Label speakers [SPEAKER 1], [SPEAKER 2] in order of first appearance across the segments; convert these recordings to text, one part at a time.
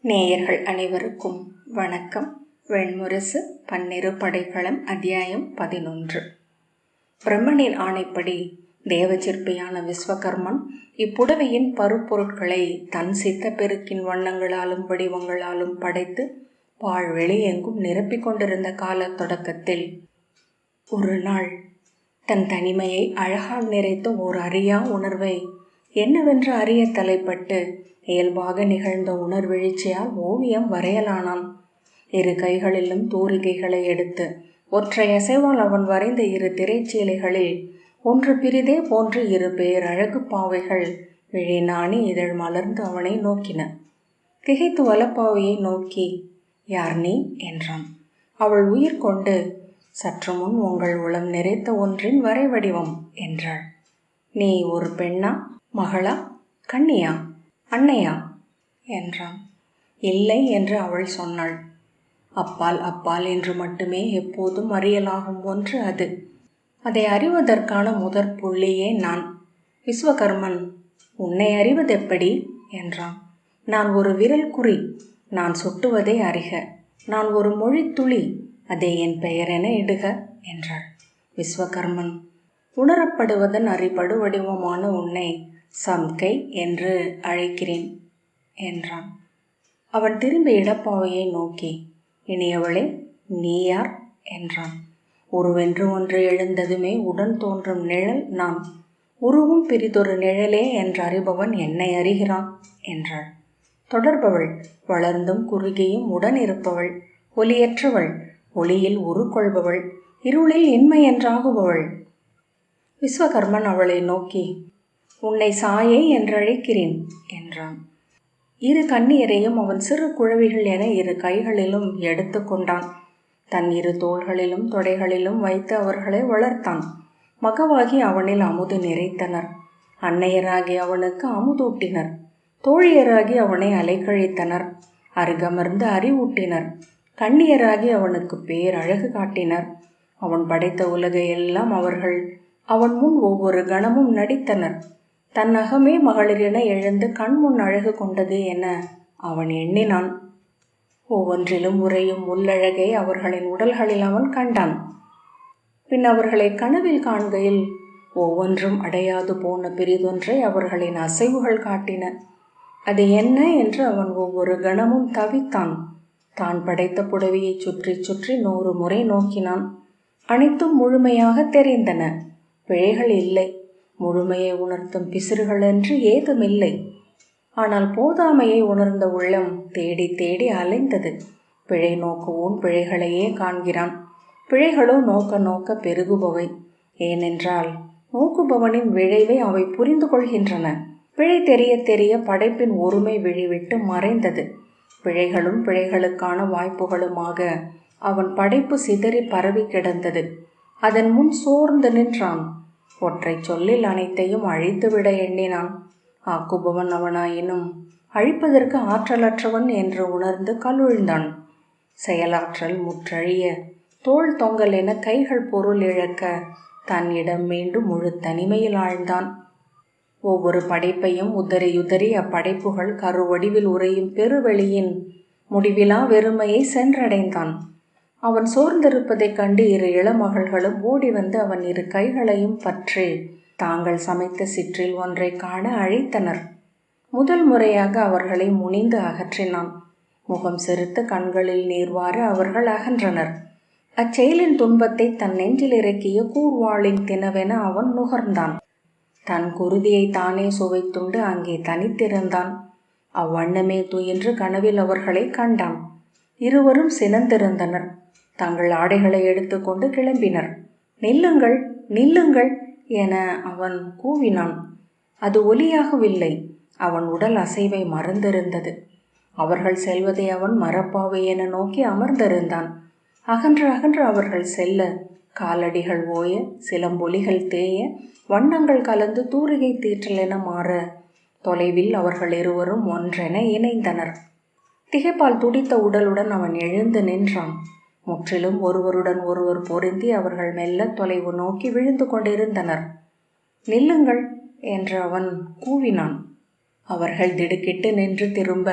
[SPEAKER 1] நேயர்கள் அனைவருக்கும் வணக்கம். வெண்முரசு பன்னிரு படைகளம் அத்தியாயம் பதினொன்று. பிரம்மனின் ஆணைப்படி தேவச்சிற்பியான விஸ்வகர்மன் இப்புடவையின் பருப்பொருட்களை தன் சித்த பெருக்கின் வண்ணங்களாலும் வடிவங்களாலும் படைத்து வாழ்வெளி எங்கும் நிரப்பிக் கொண்டிருந்த கால தொடக்கத்தில் ஒரு நாள் தன் தனிமையை அழகால் நிறைத்த ஓர் அறியா உணர்வை என்னவென்று அறிய தலைப்பட்டு இயல்பாக நிகழ்ந்த உணர்வெழுச்சியால் ஓவியம் வரையலானான். இரு கைகளிலும் தூரிகைகளை எடுத்து ஒற்றை அசைவால் அவன் வரைந்த இரு திரைச்சீலைகளில் ஒன்று பிரிதே போன்று இரு பேரழகு பாவைகள் விழிநாணி இதழ் மலர்ந்து அவனை நோக்கின. திகைத்து வலப்பாவையை நோக்கி யார் நீ? என்றான். அவள் உயிர் கொண்டு சற்று முன் உங்கள் உளம் நிறைத்த ஒன்றின் வரைவடிவம் என்றாள். நீ ஒரு பெண்ணா மகளா கண்ணியா அன்னையா? என்றான். இல்லை என்று அவள் சொன்னாள். அப்பால் அப்பால் என்று மட்டுமே எப்போதும் அறியலாகும் ஒன்று அது. அதை அறிவதற்கான முதற் புள்ளியே நான். விஸ்வகர்மன் உன்னை அறிவதெப்படி? என்றான். நான் ஒரு விரல் குறி. நான் சுட்டுவதை அறிக. நான் ஒரு மொழி துளி. அதை என் பெயர் என இடுக என்றாள். விஸ்வகர்மன் உணரப்படுவதன் அறிபடு வடிவமான உன்னை சம்கை என்று அழைக்கிறேன் என்றான். அவன் திரும்பி இடப்பாவையை நோக்கி இனியவளே நீ யார் என்றான். உருவென்று ஒன்று எழுந்ததுமே உடன் தோன்றும் நிழல் நான் உருவும் பிரிதொரு நிழலே என்று அறிபவன் என்னை அறிகிறான் என்றாள். தொடர்பவள் வளர்ந்தும் குறுகியும் உடன் இருப்பவள் ஒலியற்றவள் ஒளியில் உருக்கொள்பவள் இருளில் இன்மை என்றாகுபவள். விஸ்வகர்மன் அவளை நோக்கி உன்னை சாயை என்றழைக்கிறேன் என்றான். இரு கண்ணியரையும் அவன் சிறு குழவிகள் என இரு கைகளிலும் எடுத்து கொண்டான். தன் இரு தோள்களிலும் தொடைகளிலும் வைத்து அவர்களை வளர்த்தான். மகவாகி அவனில் அமுது நிறைத்தனர். அன்னையராகி அவனுக்கு அமுதூட்டினர். தோழியராகி அவனை அலைக்கழித்தனர். அருகமர்ந்து அறிவூட்டினர். கண்ணியராகி அவனுக்கு பேரழகு காட்டினர். அவன் படைத்த உலகை எல்லாம் அவர்கள் அவன் முன் ஒவ்வொரு கணமும் நடித்தனர். தன் அகமே மகளிரென எழுந்து கண்முன் அழகு கொண்டது என அவன் எண்ணினான். ஒவ்வொன்றிலும் உறையும் உள்ளழகை அவர்களின் உடல்களில் அவன் கண்டான். பின் அவர்களை கனவில் காண்கையில் ஒவ்வொன்றும் அடையாது போன பிரிதொன்றை அவர்களின் அசைவுகள் காட்டின. அது என்ன என்று அவன் ஒவ்வொரு கணமும் தவித்தான். தான் படைத்த புடவையை சுற்றி சுற்றி நூறு முறை நோக்கினான். அனைத்தும் முழுமையாக தெரிந்தன. பிழைகள் இல்லை. முழுமையை உணர்த்தும் பிசிறுகள் என்று ஏதுமில்லை. ஆனால் போதாமையை உணர்ந்த உள்ளம் தேடி தேடி அலைந்தது. பிழை நோக்குவோன் பிழைகளையே காண்கிறான். பிழைகளோ நோக்க நோக்க பெருகுபவை. ஏனென்றால் நோக்குபவனின் விளைவை அவை புரிந்து கொள்கின்றன. பிழை தெரிய தெரிய படைப்பின் ஒருமை விழிவிட்டு மறைந்தது. பிழைகளும் பிழைகளுக்கான வாய்ப்புகளுமாக அவன் படைப்பு சிதறி பரவி கிடந்தது. அதன் முன் சோர்ந்து நின்றான். ஒற்றை சொல்லில் அனைத்தையும் அழித்துவிட எண்ணினான். ஆக்குபவன் அவனாயினும் அழிப்பதற்கு ஆற்றலற்றவன் என்று உணர்ந்து கல்விழ்ந்தான் செயலாற்றல் முற்றழிய தோல் தொங்கல் என கைகள் பொருள் இழக்க தன்னிடம் மீண்டும் முழு தனிமையில் ஆழ்ந்தான். ஒவ்வொரு படைப்பையும் உதறியுதறி அப்படைப்புகள் கருவடிவில் உறையும் பெருவெளியின் முடிவிலா வெறுமையை சென்றடைந்தான். அவன் சோர்ந்திருப்பதைக் கண்டு இரு இளமகள்களும் ஓடி வந்து அவன் இரு கைகளையும் பற்றி தாங்கள் சமைத்த சிற்றில் ஒன்றை காண அழைத்தனர். முதல் முறையாக அவர்களை முனிந்து அகற்றினான். முகம் செருத்து கண்களில் நீர்வாறு அவர்கள் அகன்றனர். அச்செயலின் துன்பத்தை தன் நெஞ்சில் இறக்கிய கூர்வாளின் தினவென அவன் நுகர்ந்தான். தன் குருதியை தானே சுவைத்துண்டு அங்கே தனித்திருந்தான். அவ்வண்ணமே துயின்று கனவில் அவர்களை கண்டான். இருவரும் சினந்திருந்தனர். தங்கள் ஆடைகளை எடுத்துக்கொண்டு கிளம்பினர். நில்லுங்கள் நில்லுங்கள் என அவன் கூவினான். அது ஒலியாகவில்லை. அவன் உடல் அசைவை மறந்திருந்தது. அவர்கள் செல்வதை அவன் மறப்பாவை என நோக்கி அமர்ந்திருந்தான். அகன்று அகன்று அவர்கள் செல்ல காலடிகள் ஓய சிலம்பொலிகள் தேய வண்ணங்கள் கலந்து தூரிகை தீற்றல் என மாற தொலைவில் அவர்கள் இருவரும் ஒன்றென இணைந்தனர். திகைப்பால் துடித்த உடலுடன் அவன் எழுந்து நின்றான். முற்றிலும் ஒருவருடன் ஒருவர் பொருந்தி அவர்கள் மெல்ல தொலைவு நோக்கி விழுந்து கொண்டிருந்தனர். நில்லுங்கள் என்று அவன் கூவினான். அவர்கள் திடுக்கிட்டு நின்று திரும்ப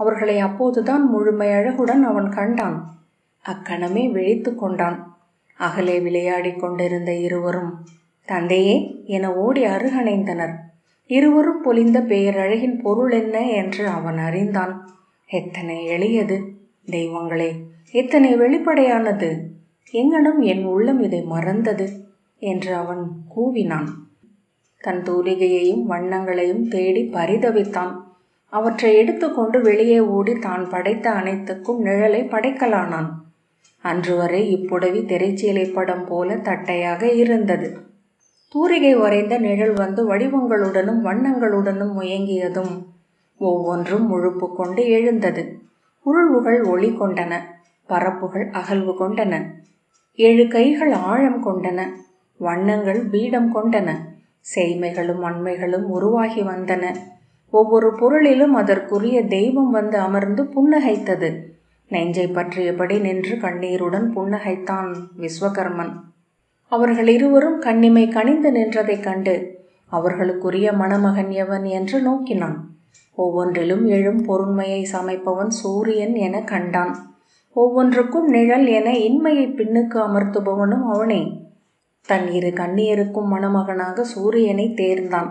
[SPEAKER 1] அவர்களை அப்போதுதான் முழுமை அழகுடன் அவன் கண்டான். அக்கணமே விழித்து கொண்டான். அகலே விளையாடிக் கொண்டிருந்த இருவரும் தந்தையே என ஓடி அருகணைந்தனர். இருவரும் பொலிந்த பேரழகின் பொருள் என்ன என்று அவன் அறிந்தான். எத்தனை எளியது தெய்வங்களே! இத்தனை வெளிப்படையானது? எங்கனும் என் உள்ளம் இதை மறந்தது என்று அவன் கூவினான். தன் தூலிகையையும் வண்ணங்களையும் தேடி பரிதவித்தான். அவற்றை எடுத்துக்கொண்டு வெளியே ஓடி தான் படைத்த அனைத்துக்கும் நிழலை படைக்கலானான். அன்று வரை இப்புடவி திரைச்சீலை படம் போல தட்டையாக இருந்தது. தூரிகை வரைந்த நிழல் வந்து வடிவங்களுடனும் வண்ணங்களுடனும் முயங்கியதும் ஒவ்வொன்றும் முழுப்பு கொண்டு எழுந்தது. உருள்வுகள் ஒளி கொண்டன. பரப்புகள் அகல்வு கொண்டன. ஏழு கைகள் ஆழம் கொண்டன. வண்ணங்கள் பீடம் கொண்டன. செய்மைகளும் அண்மைகளும் உருவாகி வந்தன. ஒவ்வொரு பொருளிலும் அதற்குரிய தெய்வம் வந்து அமர்ந்து புன்னகைத்தது. நெஞ்சை பற்றியபடி நின்று கண்ணீருடன் புன்னகைத்தான் விஸ்வகர்மன். அவர்கள் இருவரும் கண்ணிமை கனிந்து நின்றதைக் கண்டு அவர்களுக்குரிய மணமகன் எவன் என்று நோக்கினான். ஒவ்வொன்றிலும் எழும் பொருண்மையை சமைப்பவன் சூரியன் என கண்டான். ஒவ்வொன்றுக்கும் நிழல் என இன்மையை பின்னுக்கு அமர்த்துபவனும் அவனே. தன் இரு கண்ணியருக்கும் மணமகனாக சூரியனை தேர்ந்தான்.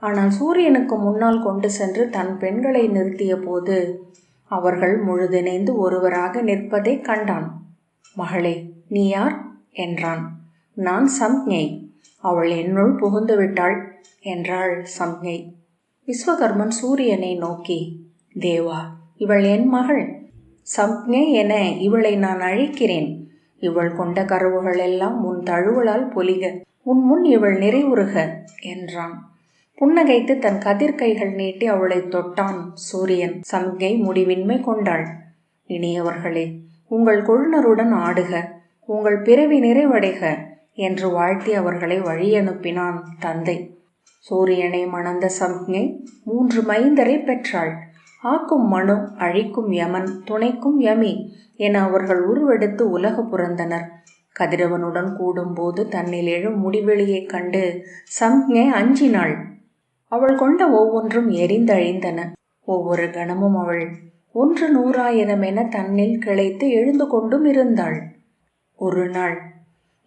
[SPEAKER 1] ஆனால் சூரியனுக்கு முன்னால் கொண்டு சென்று தன் பெண்களை நிறுத்திய போது அவர்கள் முழுதிணைந்து ஒருவராக நிற்பதை கண்டான். மகளே நீ யார்? என்றான். நான் சம்ஞை. அவள் என்னுள் புகுந்து விட்டாள் என்றாள் சம்ஞை. விஸ்வகர்மன் சூரியனை நோக்கி தேவா இவள் என் மகள். சம்ஞை என இவளை நான் அழைக்கிறேன். இவள் கொண்ட கருவுகள் எல்லாம் உன் தழுவலால் பொலிக. உன் முன் இவள் நிறைவுறுக என்றான். புன்னகைத்து தன் கதிர்கைகள் நீட்டி அவளை தொட்டான் சூரியன். சம்கை முடிவின்மை கொண்டாள். இனியவர்களே உங்கள் கொழுநருடன் ஆடுக. உங்கள் பிறவி நிறைவடைக என்று வாழ்த்தி அவர்களை வழியனுப்பினான் தந்தை. சூரியனை மணந்த சம்ஞை மூன்று மைந்தரை பெற்றாள். ஆக்கும் மனு அழிக்கும் யமன் துணைக்கும் யமி என அவர்கள் உருவெடுத்து உலக புறந்தனர் கதிரவனுடன் கூடும்போது தன்னில் எழும் முடிவெளியைக் கண்டு சம்ஞை அஞ்சினாள் அவள் கொண்ட ஒவ்வொன்றும் எரிந்தழிந்தன. ஒவ்வொரு கணமும் அவள் ஒன்று நூறாயிரம் என தன்னில் கிளைத்து எழுந்து கொண்டும் இருந்தாள். ஒரு நாள்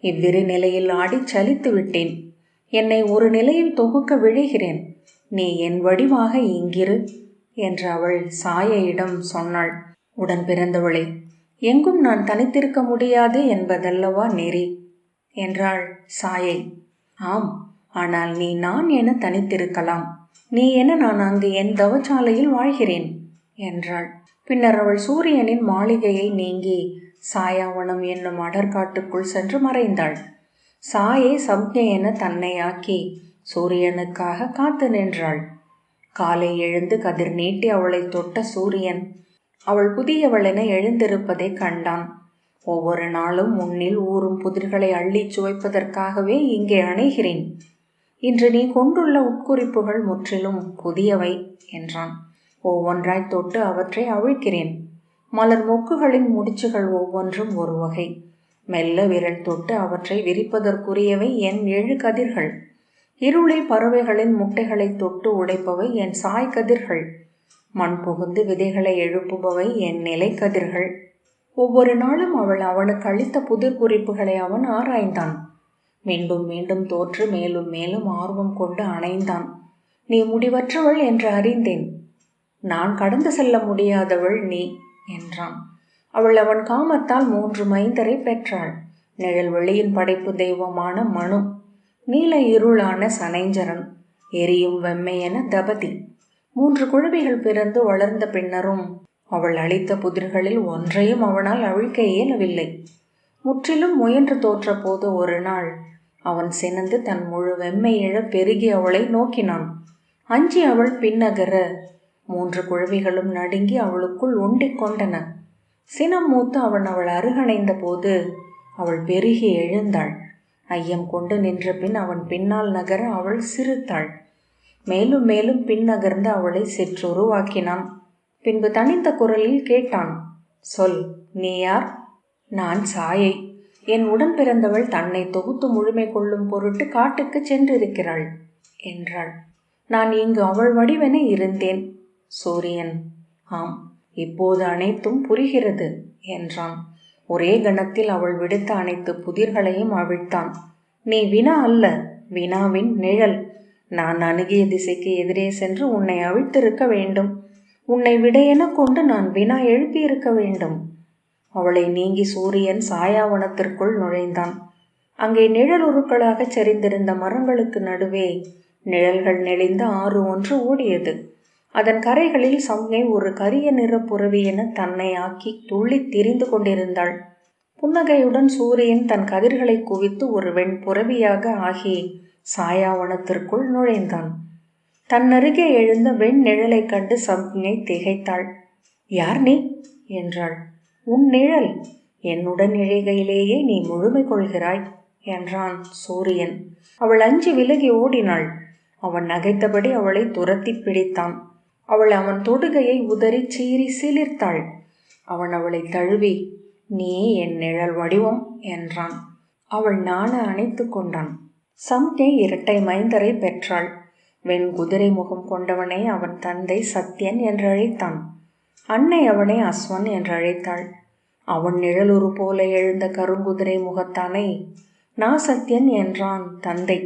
[SPEAKER 1] இவ்விரு நிலையில் ஆடிச் சலித்து விட்டேன். என்னை ஒரு நிலையில் தொகுக்க விழுகிறேன். நீ என் வடிவாக இங்கிரு. என்று அவள் சாயையிடம் சொன்னாள். உடன் பிறந்தவளே எங்கும் நான் தனித்திருக்க முடியாது என்பதல்லவா நெறி என்றாள் சாயை. ஆம் ஆனால் நீ நான் என தனித்திருக்கலாம். நீ என நான் அங்கு என் தவச்சாலையில் வாழ்கிறேன் என்றாள். பின்னர் அவள் சூரியனின் மாளிகையை நீங்கி சாயாவனம் என்னும் அடற்காட்டுக்குள் சென்று மறைந்தாள். சாயை சப்ஞை என தன்னை ஆக்கி சூரியனுக்காக காத்து நின்றாள். காலை எழுந்து கதிர் நீட்டி அவளை தொட்ட சூரியன். அவள் புதியவளென எழுந்திருப்பதை கண்டான். ஒவ்வொரு நாளும் முன்னில் ஊறும் புதிர்களை அள்ளிச் சுவைப்பதற்காகவே இங்கே அணைகிறேன். இன்று நீ கொண்டுள்ள உட்குறிப்புகள் முற்றிலும் புதியவை என்றான். ஒவ்வொன்றாய் தொட்டு அவற்றை அவிழ்க்கிறேன். மலர் மொக்குகளின் முடிச்சுகள் ஒவ்வொன்றும் ஒரு வகை. மெல்ல விரல் தொட்டு அவற்றை விரிப்பதற்குரியவை என் ஏழு கதிர்கள். இருளில் பறவைகளின் முட்டைகளை தொட்டு உடைப்பவை என் சாய் கதிர்கள். மண் புகுந்து விதைகளை எழுப்புபவை என் நிலை கதிர்கள். ஒவ்வொரு நாளும் அவள் அவனுக்கு அளித்த புதிர் குறிப்புகளை அவன் ஆராய்ந்தான். மீண்டும் மீண்டும் தோற்று மேலும் மேலும் ஆர்வம் கொண்டு அணைந்தான். நீ முடிவற்றவள் என்று அறிந்தேன். நான் கடந்து செல்ல முடியாதவள் நீ என்றான். அவள் அவன் காமத்தால் மூன்று மைந்தரை பெற்றாள். நிழல் வெளியின் படைப்பு தெய்வமான மனு. நீல இருளான சனைஞ்சரன் எரியும் வெம்மையென தபதி. மூன்று குழவிகள் பிறந்து வளர்ந்த பின்னரும் அவள் அளித்த புதிர்களில் ஒன்றையும் அவனால் அழிக்க இயலவில்லை. முற்றிலும் முயன்று தோற்ற போது ஒரு நாள் அவன் சினந்து தன் முழு வெம்மையிழ பெருகி அவளை நோக்கினான். அஞ்சி அவள் பின்னகர மூன்று குழவிகளும் நடுங்கி அவளுக்குள் ஒண்டிக் கொண்டன. சினம் மூத்து அவன் அவள் அருகணைந்த போது அவள் பெருகி எழுந்தாள். ஐயம் கொண்டு நின்ற பின் அவன் பின்னால் நகர அவள் சிரித்தாள். மேலும் மேலும் பின் நகர்ந்து அவளை சிற்றுருவாக்கினான். பின்பு தனிந்த குரலில் கேட்டான் சொல் நீ யார்? நான் சாயை. என் உடன் பிறந்தவள் தன்னை தொகுத்து முழுமை கொள்ளும் பொருட்டு காட்டுக்கு சென்றிருக்கிறாள் என்றாள். நான் இங்கு அவள் வடிவென இருந்தேன். சூரியன். ஆம் இப்போது அனைத்தும் புரிகிறது என்றான். ஒரே கணத்தில் அவள் விடுத்த அனைத்து புதிர்களையும் அவிழ்த்தான். நீ வினா அல்ல வினாவின் நிழல். நான் அணுகிய திசைக்கு எதிரே சென்று உன்னை அவிழ்த்திருக்க வேண்டும். உன்னை விடையென கொண்டு நான் வினா எழுப்பியிருக்க வேண்டும். அவளை நீங்கி சூரியன் சாயாவனத்திற்குள் நுழைந்தான். அங்கே நிழலுருக்களாகச் சரிந்திருந்த மரங்களுக்கு நடுவே நிழல்கள் நெளிந்த ஆறு ஒன்று ஓடியது. அதன் கரைகளில் சம்ஞை ஒரு கரிய நிற புறவி என தன்னை ஆக்கி துள்ளித் திரிந்து கொண்டிருந்தாள். புன்னகையுடன் சூரியன் தன் கதிர்களை குவித்து ஒரு வெண் புறவியாக ஆகி சாயாவனத்திற்குள் நுழைந்தான். தன்னருகே எழுந்த வெண் நிழலைக் கண்டு சம்ஞை திகைத்தாள். யார் நீ? என்றாள். உன் நிழல். என்னுடன் இழைகையிலேயே நீ முழுமை கொள்கிறாய் என்றான் சூரியன். அவள் அஞ்சி விலகி ஓடினாள். அவன் நகைத்தபடி அவளை துரத்தி பிடித்தான். அவள் அவன் தொடுகையை உதறி சீறி சிலிர்த்தாள். அவன் அவளை தழுவி நீ என் நிழல் வடிவம் என்றான். அவள் நாண அணைத்து கொண்டான். சம்கே இரட்டை மைந்தரை பெற்றாள். வெண் குதிரை முகம் கொண்டவனை அவன் தந்தை சத்யன் என்று அழைத்தான். அன்னை அவனை அஸ்வன் என்று அழைத்தாள். அவன் நிழலுறு போல எழுந்த கருங்குதிரை முகத்தானை நா சத்யன் என்றான் தந்தை.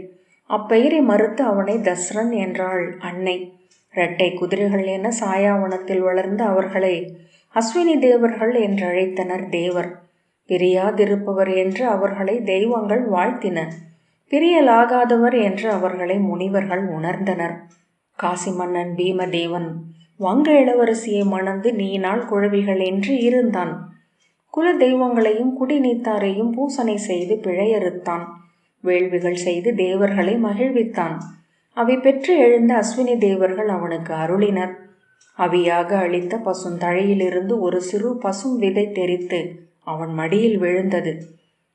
[SPEAKER 1] அப்பெயரை மறுத்து அவனை தஸ்ரன் என்றாள் அன்னை. இரட்டை குதிரைகள் என சாயாவனத்தில் வளர்ந்து அவர்களை அஸ்வினி தேவர்கள் என்றழைத்தனர் தேவர். பிரியாதிருப்பவர் என்று அவர்களை தெய்வங்கள் வாழ்த்தின. பிரியலாகாதவர் என்று அவர்களை முனிவர்கள் உணர்ந்தனர். காசி மன்னன் பீமதேவன் வங்க இளவரசியை மணந்து நீனால் குழவிகள் என்று இருந்தான். குல தெய்வங்களையும் குடிநீத்தாரையும் பூசனை செய்து பிழையறுத்தான். வேள்விகள் செய்து தேவர்களை மகிழ்வித்தான். அவை பெற்று எழுந்த அஸ்வினி தேவர்கள் அவனுக்கு அருளினர். அவியாக அளித்த பசுந்தழையிலிருந்து ஒரு சிறு பசும் விதை தெரித்து அவன் மடியில் விழுந்தது.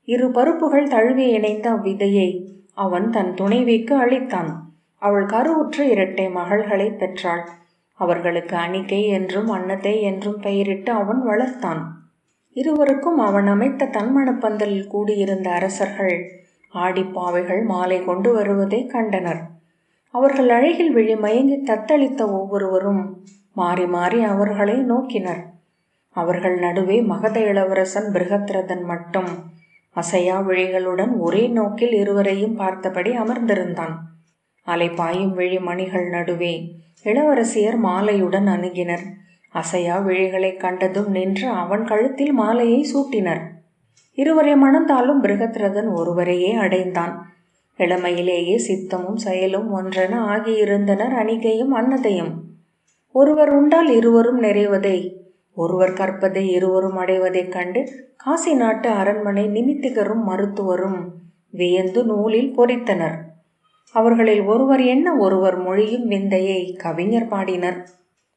[SPEAKER 1] இரு பருப்புகள் தழுவி இணைந்த அவ்விதையை அவன் தன் துணைவிக்கு அளித்தான். அவள் கருவுற்ற இரட்டை மகள்களை பெற்றாள். அவர்களுக்கு அணிக்கை என்றும் அன்னத்தை என்றும் பெயரிட்டு அவன் வளர்த்தான். இருவருக்கும் அவன் அமைத்த தன்மணப்பந்தலில் கூடியிருந்த அரசர்கள் ஆடிப்பாவைகள் மாலை கொண்டு வருவதை கண்டனர். அவர்கள் அழகில் விழி மயங்கி தத்தளித்த ஒவ்வொருவரும் மாறி மாறி அவர்களை நோக்கினர். அவர்கள் நடுவே மகத இளவரசன் பிருகத்ரதன் மட்டும் அசையா விழிகளுடன் ஒரே நோக்கில் இருவரையும் பார்த்தபடி அமர்ந்திருந்தான். அலை பாயும் விழி மணிகள் நடுவே இளவரசியர் மாலையுடன் அணுகினர். அசையா விழிகளை கண்டதும் நின்று அவன் கழுத்தில் மாலையை சூட்டினர். இருவரை மணந்தாலும் பிருகத்ரதன் ஒருவரையே அடைந்தான். இளமையிலேயே சித்தமும் செயலும் ஒன்றென ஆகியிருந்தனர் அணிகையும் அன்னதையும் ஒருவர் உண்டால் இருவரும் நிறைவதை. ஒருவர் கற்பதை இருவரும் அடைவதைக் கண்டு காசி நாட்டு அரண்மனை நிமித்திகரும் மருத்துவரும் வியந்து நூலில் பொறித்தனர். அவர்களில் ஒருவர் என்ன ஒருவர் மொழியும் விந்தையை கவிஞர் பாடினர்.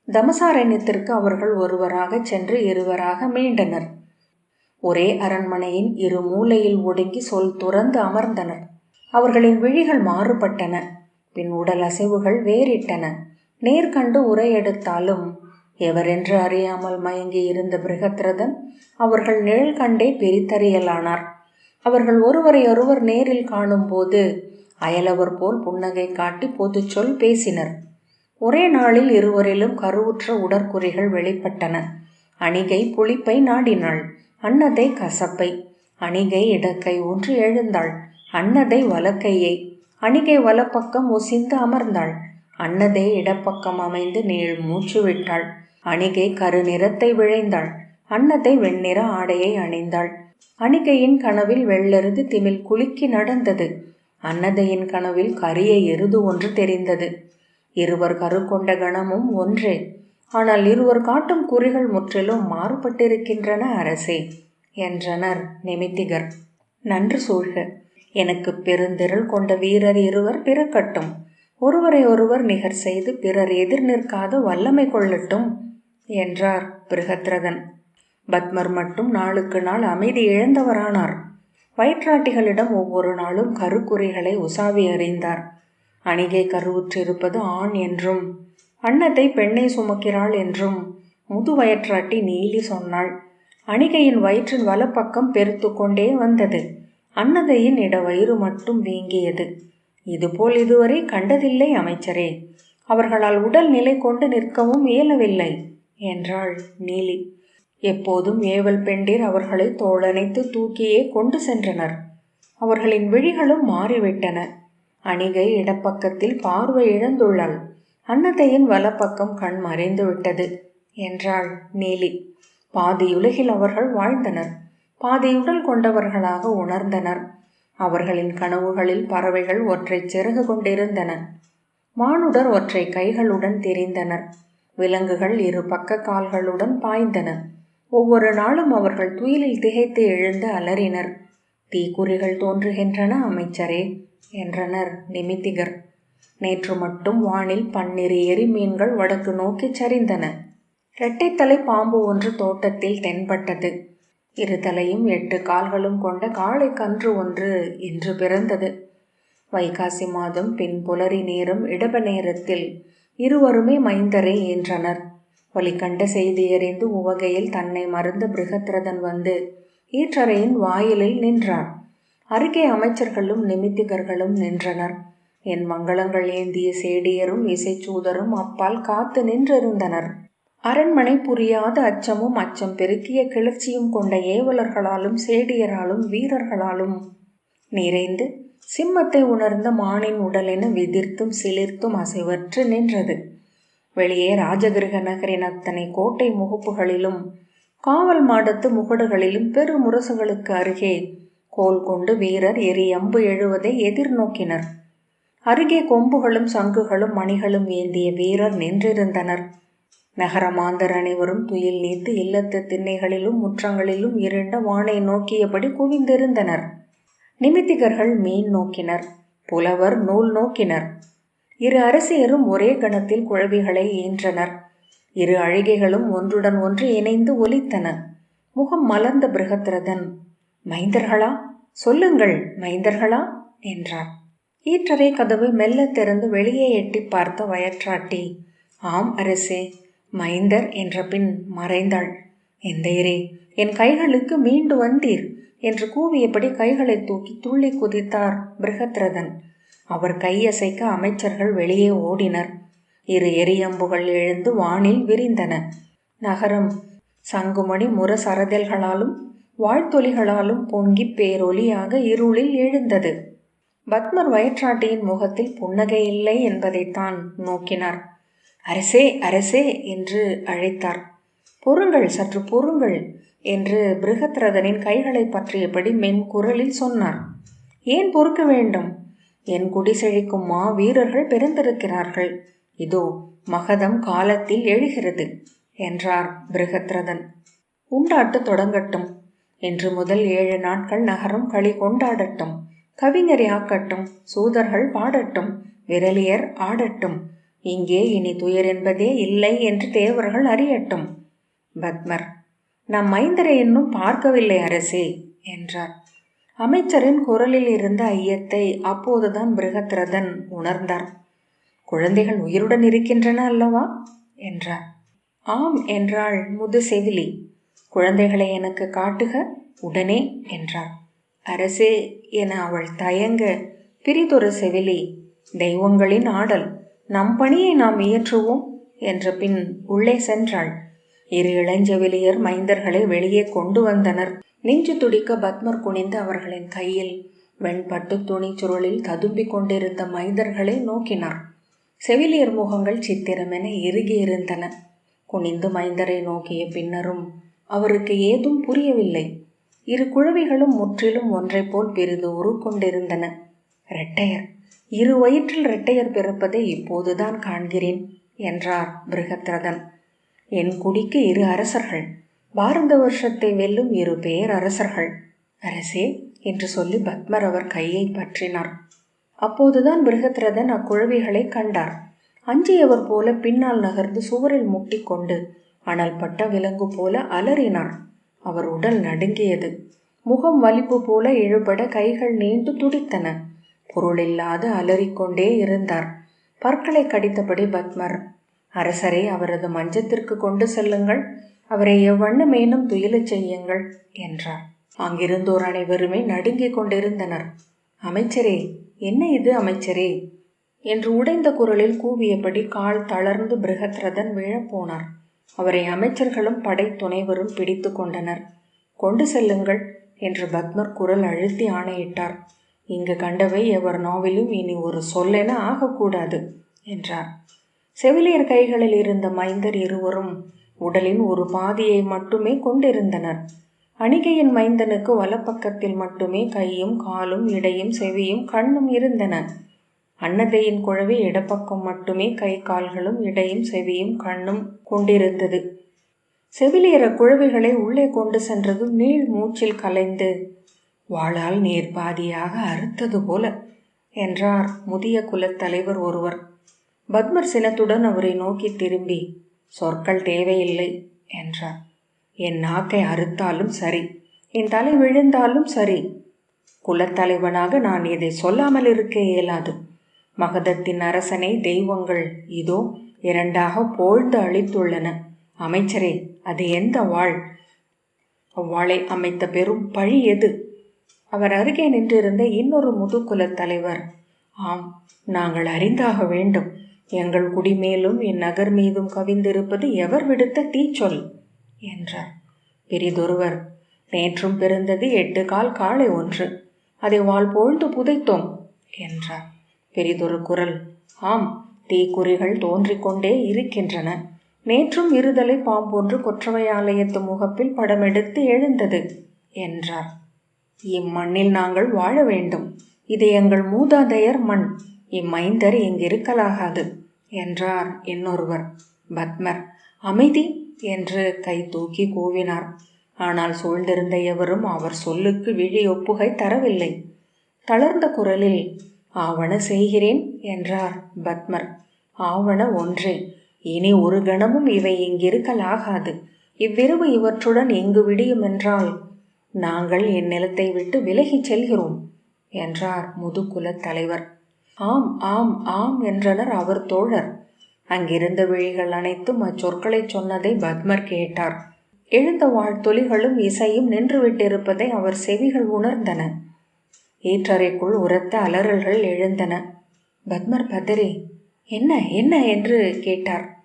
[SPEAKER 1] தமசாரண்யத்திற்கு அவர்கள் ஒருவராகச் சென்று இருவராக மீண்டனர். ஒரே அரண்மனையின் இரு மூலையில் ஒடுங்கி சொல் துறந்து அமர்ந்தனர். அவர்களின் விழிகள் மாறுபட்டன. பின் உடல் அசைவுகள் வேறிட்டன. நேர்கண்டு உரையெடுத்தாலும் எவரென்று அறியாமல் மயங்கி இருந்த பிருகத்ரதன் அவர்கள் நிழல் கண்டே பிரித்தறியலானார். அவர்கள் ஒருவரையொருவர் நேரில் காணும்போது அயலவர் போல் புன்னகை காட்டி பொதுச்சொல் பேசினர். ஒரே நாளில் இருவரிலும் கருவுற்ற உடற்குறிகள் வெளிப்பட்டன. அணிகை புளிப்பை நாடினாள். அன்னதை கசப்பை. அணிகை இடக்கை ஒன்று எழுந்தாள். அன்னதை வலக்கையை. அணிகை வலப்பக்கம் ஒசிந்து அமர்ந்தாள். அன்னதை இடப்பக்கம் அமைந்து நீள் மூச்சு விட்டாள். அணிகை கருநிறத்தை விழைந்தாள். அன்னதை வெண்ணிற ஆடையை அணிந்தாள். அணிகையின் கனவில் வெள்ளெருது திமில் குலுக்கி நடந்தது. அன்னதையின் கனவில் கரிய எருது ஒன்று தெரிந்தது. இருவர் கரு கொண்ட கணமும் ஒன்றே. ஆனால் இருவர் காட்டும் குறிகள் முற்றிலும் மாறுபட்டிருக்கின்றன அரசே என்றனர் நிமித்திகர். நன்று சூழ்க. எனக்கு பெருந்திரள் கொண்ட வீரர் இருவர் பிறக்கட்டும். ஒருவரை ஒருவர் நிகர் செய்து பிறர் எதிர் நிற்காத வல்லமை கொள்ளட்டும் என்றார் பிருகத்ரதன். பத்மர் மட்டும் நாளுக்கு நாள் அமைதி இழந்தவரானார். வயிற்றாட்டிகளிடம் ஒவ்வொரு நாளும் கருக்குறிகளை உசாவி அறிந்தார். அணிகை கருவுற்றிருப்பது ஆண் என்றும் அன்னத்தை பெண்ணை சுமக்கிறாள் என்றும் முது வயிற்றாட்டி நீலி சொன்னாள். அணிகையின் வயிற்றின் வலப்பக்கம் பெருத்து கொண்டே வந்தது. அன்னதையின் இடவயிறு மட்டும் வீங்கியது. இதுபோல் இதுவரை கண்டதில்லை அமைச்சரே. அவர்களால் உடல் நிலை கொண்டு நிற்கவும் இயலவில்லை என்றாள் நீலி. எப்போதும் ஏவல் பெண்டிர் அவர்களை தோளணைத்து தூக்கியே கொண்டு சென்றனர். அவர்களின் விழிகளும் மாறிவிட்டன. அணிகை இடப்பக்கத்தில் பார்வை இழந்துள்ளாள் அன்னத்தையின் வலப்பக்கம் கண் மறைந்து விட்டது என்றாள் நீலி. பாதியுலகில் அவர்கள் வாழ்ந்தனர். பாதியுடல் கொண்டவர்களாக உணர்ந்தனர். அவர்களின் கனவுகளில் பறவைகள் ஒற்றை சிறகு கொண்டிருந்தன. மானுடர் ஒற்றை கைகளுடன் தெரிந்தனர். விலங்குகள் இரு பக்க கால்களுடன் பாய்ந்தன. ஒவ்வொரு நாளும் அவர்கள் துயிலில் திகைத்து எழுந்து அலறினர். தீக்குறிகள் தோன்றுகின்றன அமைச்சரே என்றனர் நிமித்திகர். நேற்று மட்டும் வானில் பன்னிரு எரிமீன்கள் வடக்கு நோக்கி சரிந்தன. இரட்டைத்தலை பாம்பு ஒன்று தோட்டத்தில் தென்பட்டது. இரு தலையும் எட்டு கால்களும் கொண்ட காளை கன்று ஒன்று இன்று பிறந்தது. வைகாசி மாதம் பின் புலரி நேரம் இடப நேரத்தில் இருவருமே மைந்தரை ஏன்றனர் வழிகண்ட செய்தியறிந்து உவகையில் தன்னை மறந்த பிருகத்ரதன் வந்து ஈற்றறையின் வாயிலில் நின்றார் அருகே அமைச்சர்களும் நிமித்திகர்களும் நின்றனர். என் மங்களங்கள் ஏந்திய சேடியரும் இசைச்சூதரும் அப்பால் காத்து நின்றிருந்தனர் அரண்மனை புரியாத அச்சமும் அச்சம் பெருக்கிய கிளர்ச்சியும் கொண்ட ஏவலர்களாலும் சேடியராலும் வீரர்களாலும். நிறைந்து சிம்மத்தை உணர்ந்த மானின் உடலென விதிர்த்தும் சிலிர்த்தும் அசைவற்று நின்றது. வெளியே ராஜகிருக நகரின் அத்தனை கோட்டை முகப்புகளிலும் காவல் மாடத்து முகடுகளிலும் பெரு முரசுகளுக்கு அருகே கோல் கொண்டு வீரர் எரி அம்பு எழுவதை எதிர்நோக்கினர். அருகே கொம்புகளும் சங்குகளும் மணிகளும் ஏந்திய வீரர் நின்றிருந்தனர். நகரமாந்தர் அனைவரும் துயில் நீத்து இல்லத்து திண்ணைகளிலும் முற்றங்களிலும் இருண்ட வானை நோக்கியபடி குவிந்திருந்தனர். நிமித்திகர்கள் மீன் நோக்கினர் புலவர் நூல் நோக்கினர். இரு அரசியரும் ஒரே கணத்தில் குழவிகளை ஈன்றனர். இரு அழிகைகளும் ஒன்றுடன் ஒன்று இணைந்து ஒலித்தன. முகம் மலர்ந்த பிருகத்ரதன் மைந்தர்களா? சொல்லுங்கள் மைந்தர்களா? என்றார். ஈற்றரை கதவு மெல்ல திறந்து வெளியே எட்டி பார்த்த வயற்றாட்டி ஆம் அரசே மைந்தர் என்ற பின் மறைந்தாள். எந்தையரே என் கைகளுக்கு மீண்டு வந்தீர் என்று கூவியபடி கைகளை தூக்கி துள்ளி குதித்தார் பிருகத்ரதன். அவர் கையசைக்க அமைச்சர்கள் வெளியே ஓடினர். இரு எரியம்புகள் எழுந்து வானில் விரிந்தன. நகரம் சங்குமணி முர சரதல்களாலும் வாழ்த்தொலிகளாலும் பொங்கி பேரொலியாக இருளில் எழுந்தது. பத்மர் வயற்றாட்டியின் முகத்தில் புன்னகை இல்லை என்பதைத்தான் நோக்கினார். அரசே அரசே என்று அழைத்தார். பொறுங்கள் சற்று பொறுங்கள் என்று பிருகத்ரதனின் கைகளை பற்றியபடி மென் குரலில் சொன்னார். ஏன் பொறுக்க வேண்டும்? என் குடி செழிக்கும் மா வீரர்கள் பிறந்திருக்கிறார்கள். இதோ மகதம் காலத்தில் எழுகிறது என்றார் பிருகத்ரதன். உண்டாட்டு தொடங்கட்டும் இன்று முதல் ஏழு நாட்கள் நகரம் களி கொண்டாடட்டும். கவிஞரை ஆக்கட்டும் சூதர்கள் பாடட்டும் விரலியர் ஆடட்டும். இங்கே இனி துயர் என்பதே இல்லை என்று தேவர்கள் அறியட்டும். பத்மர் நம் மைந்தரை இன்னும் பார்க்கவில்லை அரசே என்றார். அமைச்சரின் குரலில் இருந்த ஐயத்தை அப்போதுதான் பிருகத்ரதன் உணர்ந்தார். குழந்தைகள் உயிருடன் இருக்கின்றன அல்லவா? என்றார். ஆம் என்றாள் முது செவிலி குழந்தைகளை எனக்கு காட்டுக உடனே என்றார். அரசே என அவள் தயங்க பிரிதொரு செவிலி தெய்வங்களின் ஆடல் நம் பணியை நாம் இயற்றுவோம் என்ற பின் உள்ளே சென்றாள். இரு இளஞ்செவிலியர் மைந்தர்களை வெளியே கொண்டு வந்தனர். நெஞ்சு துடிக்க பத்மர் குனிந்து அவர்களின் கையில் வெண்பட்டு துணி சுருளில் ததும்பிக் கொண்டிருந்த மைந்தர்களை நோக்கினார். செவிலியர் முகங்கள் சித்திரமென இறுகியிருந்தன குனிந்து மைந்தரை நோக்கிய பின்னரும் அவருக்கு ஏதும் புரியவில்லை. இரு குழவிகளும் முற்றிலும் ஒன்றைப் போல் பெரிது உருக்கொண்டிருந்தன. இரட்டையர் இரு வயிற்றில் இரட்டையர் பிறப்பதை இப்போதுதான் காண்கிறேன் என்றார் பிருகத்ரதன் என் குடிக்கு இரு அரசர்கள் பாரத வருஷத்தை வெல்லும் இரு பேரரசர்கள் அரசே என்று சொல்லி பத்மர் அவர் கையை பற்றினார். அப்போதுதான் பிருகத்ரதன் அக்குழவிகளை கண்டார். அஞ்சியவர் போல பின்னால் நகர்ந்து சுவரில் முட்டிக்கொண்டு அனல் பட்ட விலங்கு போல அலறினார். அவர் உடல் நடுங்கியது. முகம் வலிப்பு போல இழுபட கைகள் நீண்டு துடித்தன. பொருளில்லாது அலறிக்கொண்டே இருந்தார். பற்களை கடித்தபடி பத்மர் அரசரை அவரது மஞ்சத்திற்கு கொண்டு செல்லுங்கள். அவரை எவ்வண்ணமேனும் துயிலச் செய்யுங்கள் என்றார். அங்கிருந்தோர் அனைவருமே நடுங்கிக் கொண்டிருந்தனர். அமைச்சரே என்ன இது அமைச்சரே என்று உடைந்த குரலில் கூவியபடி கால் தளர்ந்து பிருகத்ரதன் விழப்போனார் அவரை அமைச்சர்களும் படை துணைவரும் பிடித்து கொண்டனர். கொண்டு செல்லுங்கள் என்று பத்மர் குரல் அழுத்தி ஆணையிட்டார். இங்கு கண்டவை எவர் நாவிலும் இனி ஒரு சொல்லென ஆகக்கூடாது என்றார். செவிலியர் கைகளில் இருந்த மைந்தர் இருவரும் உடலின் ஒரு பாதியை மட்டுமே கொண்டிருந்தனர். அணிகையின் மைந்தனுக்கு வலப்பக்கத்தில் மட்டுமே கையும் காலும் இடையும் செவியும் கண்ணும் இருந்தன. அன்னதையின் குழவி இடப்பக்கம் மட்டுமே கை கால்களும் இடையும் செவியும் கண்ணும் கொண்டிருந்தது. செவிலியர குழவிகளை உள்ளே கொண்டு சென்றதும் நீள் மூச்சில் கலைந்து வாளால் நேர்பாதியாக அறுத்தது போல என்றார் முதிய குலத் தலைவர் ஒருவர். பத்மர் சினத்துடன் அவரை நோக்கி திரும்பி சொற்கள் தேவையில்லை என்றார். என் நாக்கை அறுத்தாலும் சரி என் தலை விழுந்தாலும் சரி குலத்தலைவனாக நான் இதை சொல்லாமல் இருக்க இயலாது. மகதத்தின் அரசனை தெய்வங்கள் இதோ இரண்டாக போழ்ந்து அழித்துள்ளன. அமைச்சரே அது எந்த வாழ் அவ்வாளை அமைத்த பெரும் பழி எது? அவர் அருகே நின்றிருந்த இன்னொரு முதுகுலத் தலைவர். ஆம் நாங்கள் அறிந்தாக வேண்டும். எங்கள் குடிமேலும் என் நகர் மீதும் கவிந்திருப்பது எவர் விடுத்த தீச்சொல்? என்றார். பெரிதொருவர் நேற்றும் பிறந்தது எட்டு கால் காளை ஒன்று. அதை வாழ் பொழுது புதைத்தோம் என்றார். பெரிதொரு குரல் ஆம் தீக்குறிகள் தோன்றிக் கொண்டே இருக்கின்றன. நேற்றும் இருதலை பாம்பொன்று கொற்றவை ஆலயத்து முகப்பில் படமெடுத்து எழுந்தது என்றார். இம்மண்ணில் நாங்கள் வாழ வேண்டும். இது எங்கள் மூதாதையர் மண். இம்மைந்தர் இங்கிருக்கலாகாது என்றார் இன்னொருவர் பத்மர். அமைதி என்று கை தூக்கி கூவினார். ஆனால் சூழ்ந்திருந்த எவரும் அவர் சொல்லுக்கு விழி ஒப்புகை தரவில்லை. தளர்ந்த குரலில் ஆவண செய்கிறேன் என்றார் பத்மர். ஆவண ஒன்றே. இனி ஒரு கணமும் இவை இங்கிருக்கலாகாது. இவ்விரவு இவற்றுடன் எங்கு விடியும் என்றால் நாங்கள் என் நிலத்தை விட்டு விலகிச் செல்கிறோம் என்றார் முதுகுலத் தலைவர். ஆம் ஆம் ஆம் என்றனர் அவர் தோழர். அங்கிருந்த விழிகள் அனைத்தும் அச்சொற்களை சொன்னதை பத்மர் கேட்டார். எழுந்த வாழ்த்தொலிகளும் இசையும் நின்றுவிட்டிருப்பதை அவர் செவிகள் உணர்ந்தன. ஈற்றறைக்குள் உரத்த அலறல்கள் எழுந்தன. பத்மர் பதறி என்ன என்ன? என்று கேட்டார்.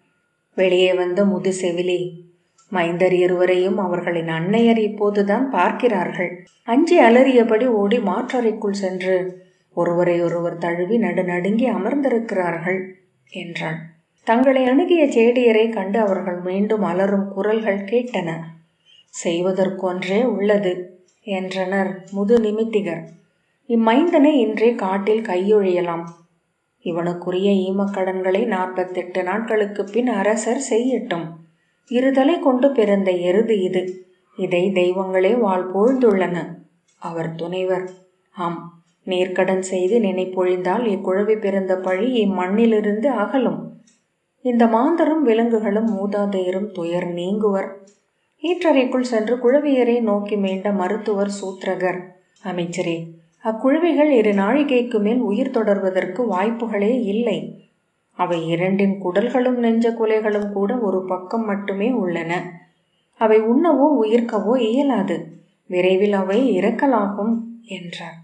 [SPEAKER 1] வெளியே வந்த முது செவிலி மைந்தர் இருவரையும் அவர்களின் அன்னையர் இப்போதுதான் பார்க்கிறார்கள். அஞ்சி அலறியபடி ஓடி மாற்றறைக்குள் சென்று ஒருவரை ஒருவர் தழுவி நடுநடுங்கி அமர்ந்திருக்கிறார்கள் என்றாள். தங்களை அணுகிய சேடியரை கண்டு அவர்கள் மீண்டும் அலறும் குரல்கள் கேட்டன. செய்வதற்கொன்றே உள்ளது என்றனர் முது நிமித்திகர் இம்மைந்தனை இன்றே காட்டில் கையொழியலாம். இவனுக்குரிய ஈமக்கடன்களை நாற்பத்தெட்டு நாட்களுக்கு பின் அரசர் செய்யட்டும். இருதலை கொண்டு பிறந்த எருது இது. இதை தெய்வங்களே வாழ் பொழுந்துள்ளன அவர் துணைவர். ஆம் நீர்க்கடன் செய்து நினைப்பொழிந்தால் இக்குழவி பிறந்த பழி இம்மண்ணிலிருந்து அகலும். இந்த மாந்தரும் விலங்குகளும் மூதாதையரும் துயர் நீங்குவர். ஈற்றறைக்குள் சென்று குழவியரை நோக்கி மீண்ட மருத்துவர் சூத்ரகர் அமைச்சரே அக்குழவிகள் இரு நாழிகைக்கு மேல் உயிர் தொடர்வதற்கு வாய்ப்புகளே இல்லை. அவை இரண்டின் குடல்களும் நெஞ்ச குலைகளும் கூட ஒரு பக்கம் மட்டுமே உள்ளன. அவை உண்ணவோ உயிர்க்கவோ இயலாது. விரைவில் அவை இறக்கலாகும் என்றார்.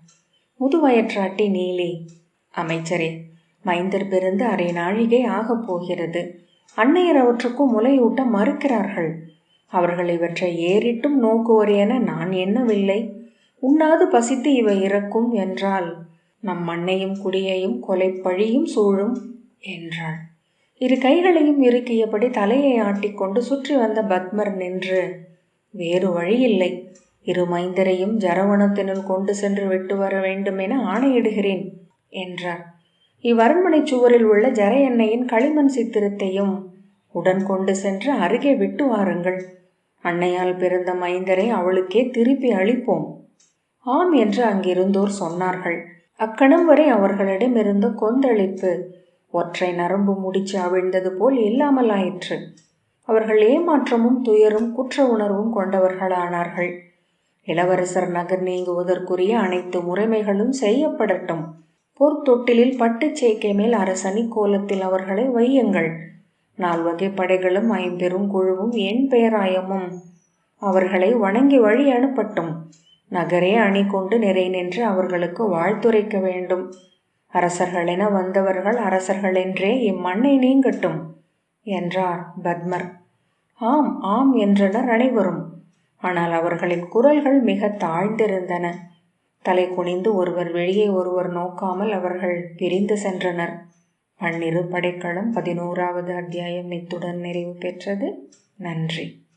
[SPEAKER 1] முதுவயற்றாட்டி நீலி அமைச்சரே மைந்தர் பிறந்து அரை நாழிகை ஆகப் போகிறது. அன்னையர் அவற்றுக்கும் முலையூட்ட மறுக்கிறார்கள். அவர்கள் இவற்றை ஏறிட்டும் நோக்குவர் என நான் எண்ணவில்லை. உண்ணாது பசித்து இவை இறக்கும் என்றால் நம் மண்ணையும் குடியையும் கொலைப்பழியும் சூழும். என்றாள். இரு கைகளையும் இறுக்கியபடி தலையை ஆட்டிக்கொண்டு சுற்றி வந்த பத்மர் நின்று வேறு வழியில்லை. இரு மைந்தரையும் ஜரவணத்தினுள் கொண்டு சென்று விட்டு வர வேண்டுமென ஆணையிடுகிறேன் என்றார். இவ்வரண்மனை சுவரில் உள்ள ஜர எண்ணெயின் களிமண் சித்திரத்தையும் உடன் கொண்டு சென்று அருகே விட்டு வாருங்கள். அன்னையால் பிறந்த மைந்தரை அவளுக்கே திருப்பி அளிப்போம் ஆம் என்று அங்கிருந்தோர் சொன்னார்கள். அக்கணம் வரை அவர்களிடமிருந்த கொந்தளிப்பு ஒற்றை நரம்பு முடிச்சு அவிழ்ந்தது போல் இல்லாமல் ஆயிற்று அவர்கள் ஏமாற்றமும் துயரும் குற்ற உணர்வும் கொண்டவர்களானார்கள். இளவரசர் நகர் நீங்குவதற்குரிய அனைத்து முறைமைகளும் செய்யப்படட்டும். பொற்தொட்டிலில் பட்டுச் சேக்கை மேல் அரசனி கோலத்தில் அவர்களை வையுங்கள். நால்வகை படைகளும் ஐம்பெரும் குழுவும் என் பெயராயமும் அவர்களை வணங்கி வழி அனுப்பட்டும். நகரே அணி கொண்டு நிறை நின்று அவர்களுக்கு வாழ்த்துரைக்க வேண்டும். அரசர்களென வந்தவர்கள் அரசர்களென்றே இம்மண்ணை நீங்கட்டும் என்றார் பத்மர். ஆம் ஆம் என்றனர் அனைவரும். ஆனால் அவர்களின் குரல்கள் மிக தாழ்ந்திருந்தன. தலை குனிந்து ஒருவர் வெளியே ஒருவர் நோக்காமல் அவர்கள் பிரிந்து சென்றனர். பன்னிரு படைக்களம் பதினோராவது அத்தியாயம் இத்துடன் நிறைவு பெற்றது. நன்றி.